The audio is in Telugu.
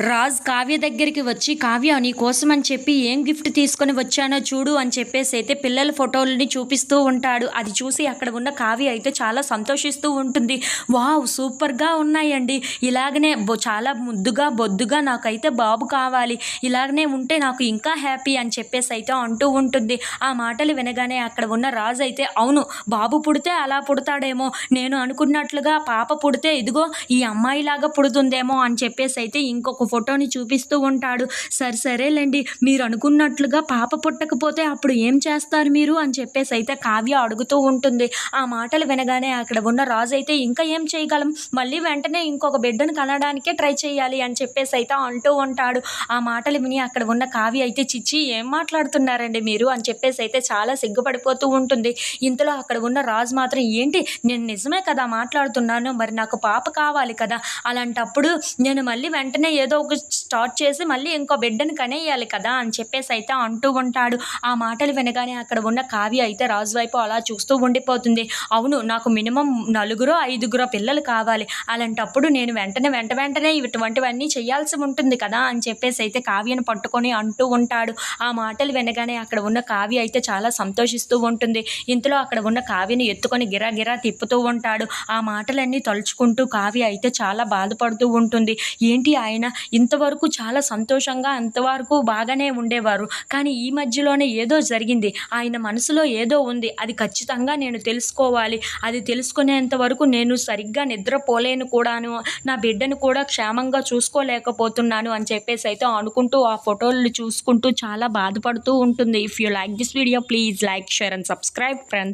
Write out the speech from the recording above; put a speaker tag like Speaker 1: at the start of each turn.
Speaker 1: రాజ్ కావ్య దగ్గరికి వచ్చి కావ్య నీ కోసం అని చెప్పి ఏం గిఫ్ట్ తీసుకొని వచ్చానో చూడు అని చెప్పేసి అయితే పిల్లల ఫోటోలని చూపిస్తూ ఉంటాడు. అది చూసి అక్కడ ఉన్న కావ్య అయితే చాలా సంతోషిస్తూ ఉంటుంది. వావ్ సూపర్గా ఉన్నాయండి. ఇలాగనే బొ- చాలా ముద్దుగా బొద్దుగా నాకైతే బాబు కావాలి. ఇలాగనే ఉంటే నాకు ఇంకా హ్యాపీ అని చెప్పేసి అయితే అంటూ ఉంటుంది. ఆ మాటలు వినగానే అక్కడ ఉన్న రాజు అయితే అవును బాబు పుడితే అలా పుడతాడేమో. నేను అనుకున్నట్లుగా పాప పుడితే ఇదిగో ఈ అమ్మాయిలాగా పుడుతుందేమో అని చెప్పేసి అయితే ఇంకొక ఫోటోని చూపిస్తూ ఉంటాడు. సరే సరేలేండి మీరు అనుకున్నట్లుగా పాప పుట్టకపోతే అప్పుడు ఏం చేస్తారు మీరు? అని చెప్పేసి అయితే కావ్య అడుగుతూ ఉంటుంది. ఆ మాటలు వినగానే అక్కడ ఉన్న రాజు అయితే ఇంకా ఏం చేయగలం? మళ్ళీ వెంటనే ఇంకొక బిడ్డను కనడానికే ట్రై చేయాలి అని చెప్పేసి అయితే అంటూ ఉంటాడు. ఆ మాటలు విని అక్కడ ఉన్న కావ్య అయితే చిచ్చి ఏం మాట్లాడుతున్నారండి మీరు? అని చెప్పేసి అయితే చాలా సిగ్గుపడిపోతూ ఉంటుంది. ఇంతలో అక్కడ ఉన్న రాజు మాత్రం ఏంటి నేను నిజమే కదా మాట్లాడుతున్నాను మరి నాకు పాప కావాలి కదా? అలాంటప్పుడు నేను మళ్ళీ వెంటనే ఏదో ఒక స్టార్ట్ చేసి మళ్ళీ ఇంకో బిడ్డను కనేయాలి కదా అని చెప్పేసి అయితే అంటూ ఉంటాడు. ఆ మాటలు వినగానే అక్కడ ఉన్న కావ్య అయితే రాజు వైపు అలా చూస్తూ ఉండిపోతుంది. అవును నాకు మినిమం నలుగురో ఐదుగురో పిల్లలు కావాలి. అలాంటప్పుడు నేను వెంటనే వెంట వెంటనే ఇటువంటివన్నీ చేయాల్సి ఉంటుంది కదా అని చెప్పేసి అయితే కావ్యను పట్టుకొని అంటూ ఉంటాడు. ఆ మాటలు వినగానే అక్కడ ఉన్న కావ్య అయితే చాలా సంతోషిస్తూ ఉంటుంది. ఇంతలో అక్కడ ఉన్న కావ్యను ఎత్తుకొని గిరా గిరా తిప్పుతూ ఉంటాడు. ఆ మాటలన్నీ తలుచుకుంటూ కావ్య అయితే చాలా బాధపడుతూ ఉంటుంది. ఏంటి ఆయన? ఇంతవరకు చాలా సంతోషంగా అంతవరకు బాగానే ఉండేవారు. కానీ ఈ మధ్యలోనే ఏదో జరిగింది. ఆయన మనసులో ఏదో ఉంది. అది ఖచ్చితంగా నేను తెలుసుకోవాలి. అది తెలుసుకునేంత వరకు నేను సరిగ్గా నిద్రపోలేను కూడాను. నా బిడ్డను కూడా క్షేమంగా చూసుకోలేకపోతున్నాను అని చెప్పేసి అయితే అనుకుంటూ ఆ ఫోటోలు చూసుకుంటూ చాలా బాధపడుతూ ఉంటుంది. If you like this video please like share and subscribe friends